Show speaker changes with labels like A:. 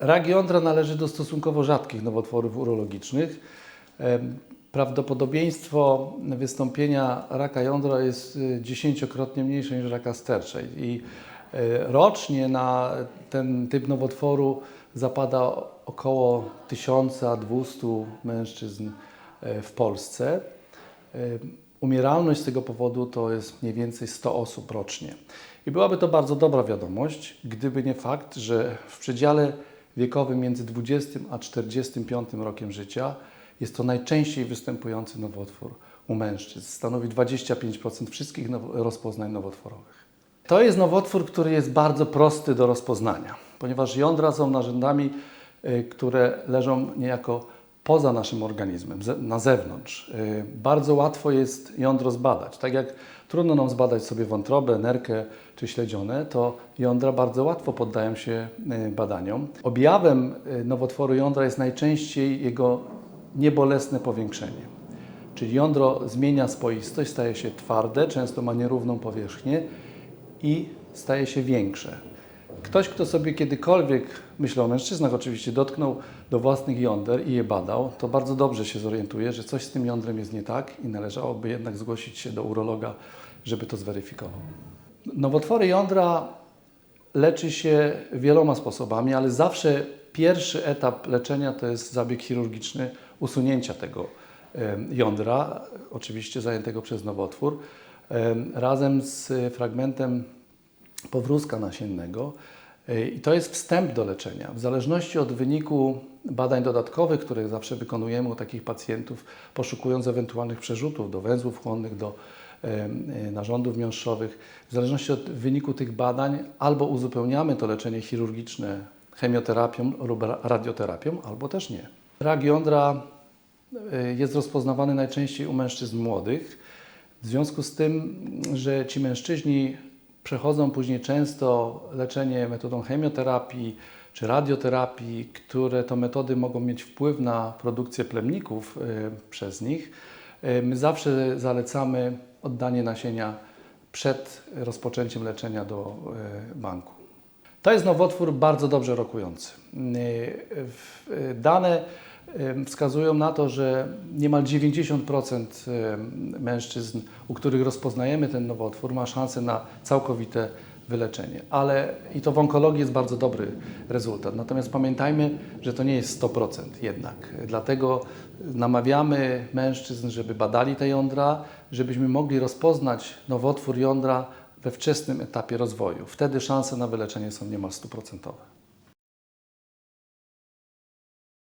A: Rak jądra należy do stosunkowo rzadkich nowotworów urologicznych. Prawdopodobieństwo wystąpienia raka jądra jest y, dziesięciokrotnie mniejsze niż raka sterczej i y, rocznie na ten typ nowotworu zapada około 1200 mężczyzn y, w Polsce. Y, Umieralność z tego powodu to jest mniej więcej 100 osób rocznie. I byłaby to bardzo dobra wiadomość, gdyby nie fakt, że w przedziale wiekowym między 20 a 45 rokiem życia jest to najczęściej występujący nowotwór u mężczyzn. Stanowi 25% wszystkich rozpoznań nowotworowych. To jest nowotwór, który jest bardzo prosty do rozpoznania, ponieważ jądra są narzędziami, y, które leżą niejako poza naszym organizmem, na zewnątrz. Y, Bardzo łatwo jest jądro zbadać. Tak jak trudno nam zbadać sobie wątrobę, nerkę czy śledzionę, to jądra bardzo łatwo poddają się y, badaniom. Objawem y, nowotworu jądra jest najczęściej jego niebolesne powiększenie. Czyli jądro zmienia swoistość, staje się twarde, często ma nierówną powierzchnię i staje się większe. Ktoś, kto sobie kiedykolwiek, myślę o mężczyznach oczywiście, dotknął do własnych jąder i je badał, to bardzo dobrze się zorientuje, że coś z tym jądrem jest nie tak i należałoby jednak zgłosić się do urologa, żeby to zweryfikował. Nowotwory jądra leczy się wieloma sposobami, ale zawsze pierwszy etap leczenia to jest zabieg chirurgiczny usunięcia tego jądra, oczywiście zajętego przez nowotwór, em, razem z fragmentem powrózka nasiennego. Y, I to jest wstęp do leczenia. W zależności od wyniku badań dodatkowych, które zawsze wykonujemy u takich pacjentów, poszukując ewentualnych przerzutów do węzłów chłonnych, do y, narządów miąższowych, w zależności od wyniku tych badań albo uzupełniamy to leczenie chirurgiczne chemioterapią lub ra- radioterapią, albo też nie. Rak jądra y, jest rozpoznawany najczęściej u mężczyzn młodych. W związku z tym, że ci mężczyźni przechodzą później często leczenie metodą chemioterapii czy radioterapii, które to metody mogą mieć wpływ na produkcję plemników y, przez nich, y, my zawsze zalecamy oddanie nasienia przed rozpoczęciem leczenia do y, banku. To jest nowotwór bardzo dobrze rokujący. Dane wskazują na to, że niemal 90% yy, mężczyzn, u których rozpoznajemy ten nowotwór, ma szansę na całkowite wyleczenie. Ale i to w onkologii jest bardzo dobry rezultat. Natomiast pamiętajmy, że to nie jest 100% jednak. Dlatego namawiamy mężczyzn, żeby badali te jądra, żebyśmy mogli rozpoznać nowotwór jądra we wczesnym etapie rozwoju. Wtedy szanse na wyleczenie są niemal stuprocentowe.